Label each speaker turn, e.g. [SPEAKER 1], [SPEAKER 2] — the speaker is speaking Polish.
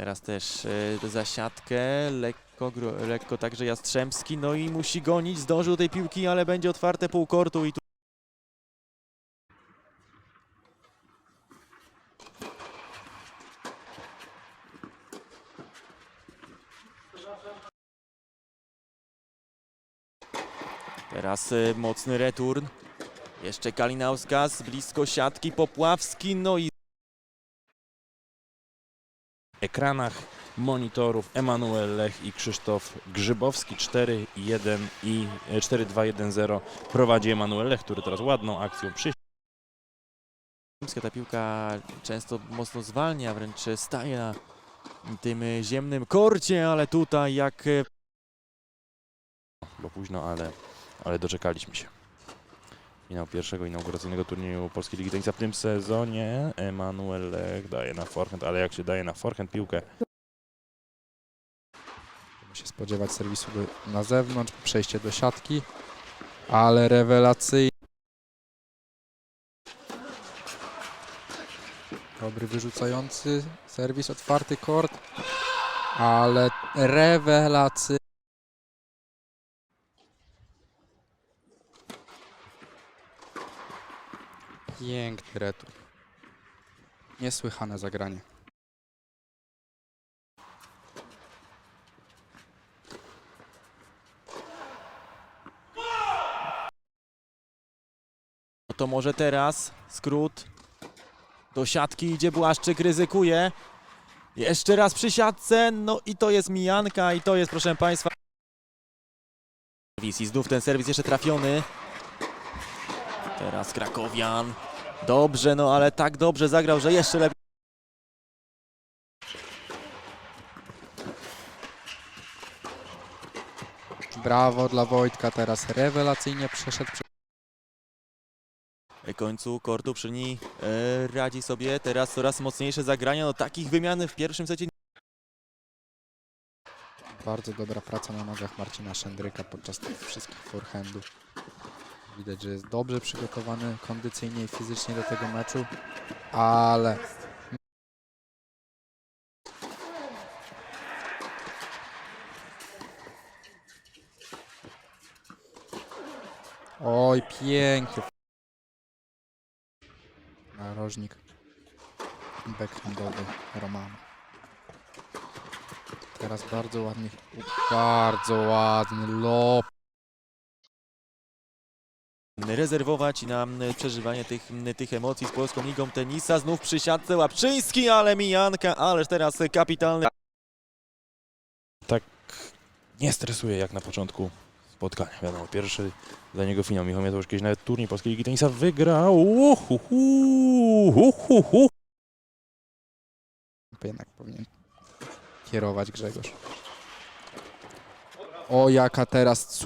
[SPEAKER 1] Teraz też e, za siatkę, lekko, lekko także Jastrzębski, no i musi gonić, zdążył tej piłki, ale będzie otwarte pół kortu i tu Teraz e, mocny return. Jeszcze Kalinauskas, blisko siatki, Popławski, no i
[SPEAKER 2] ekranach monitorów Emanuel Lech i Krzysztof Grzybowski 4-1 i e, 4-2-1-0 prowadzi Emanuel Lech, który teraz ładną akcją przy
[SPEAKER 1] ta piłka często mocno zwalnia, wręcz staje na tym e, ziemnym korcie, ale tutaj jak e,
[SPEAKER 2] bo późno, ale, ale doczekaliśmy się. Finał pierwszego inauguracyjnego turnieju Polskiej Ligi Tenisa w tym sezonie. Emanuel daje na forehand, ale jak się daje na forehand piłkę,
[SPEAKER 3] Możemy się spodziewać serwisu do, na zewnątrz, przejście do siatki, ale rewelacyjnie. Dobry wyrzucający serwis, otwarty kort, ale rewelacyjny. Piękny retur. Niesłychane zagranie.
[SPEAKER 1] no to może teraz skrót do siatki idzie Błaszczyk, ryzykuje. Jeszcze raz przy siatce, no i to jest mijanka i to jest proszę Państwa i znów ten serwis jeszcze trafiony. Teraz Krakowian. Dobrze, no ale tak dobrze zagrał, że jeszcze lepiej.
[SPEAKER 3] Brawo dla Wojtka, teraz rewelacyjnie przeszedł
[SPEAKER 1] W końcu kortu przy niej e, radzi sobie. Teraz coraz mocniejsze zagrania. No takich wymian w pierwszym secie
[SPEAKER 3] Bardzo dobra praca na nogach Marcina Szendryka podczas tych wszystkich forehandów. Widać, że jest dobrze przygotowany kondycyjnie i fizycznie do tego meczu, ale Oj, pięknie. Narożnik backhandowy Romana. Teraz bardzo ładny, bardzo ładny lob.
[SPEAKER 1] Rezerwować na m, przeżywanie tych, m, tych emocji z Polską Ligą Tenisa. Znów przy siatce Łapczyński, ale mijanka, ależ teraz kapitalny.
[SPEAKER 2] nie stresuje jak na początku spotkania. Wiadomo, pierwszy dla niego finał. Michał Miotowicz kiedyś nawet turniej Polskiej Ligi Tenisa wygrał. Uhuhu.
[SPEAKER 3] Jednak powinien kierować Grzegorz. O, jaka teraz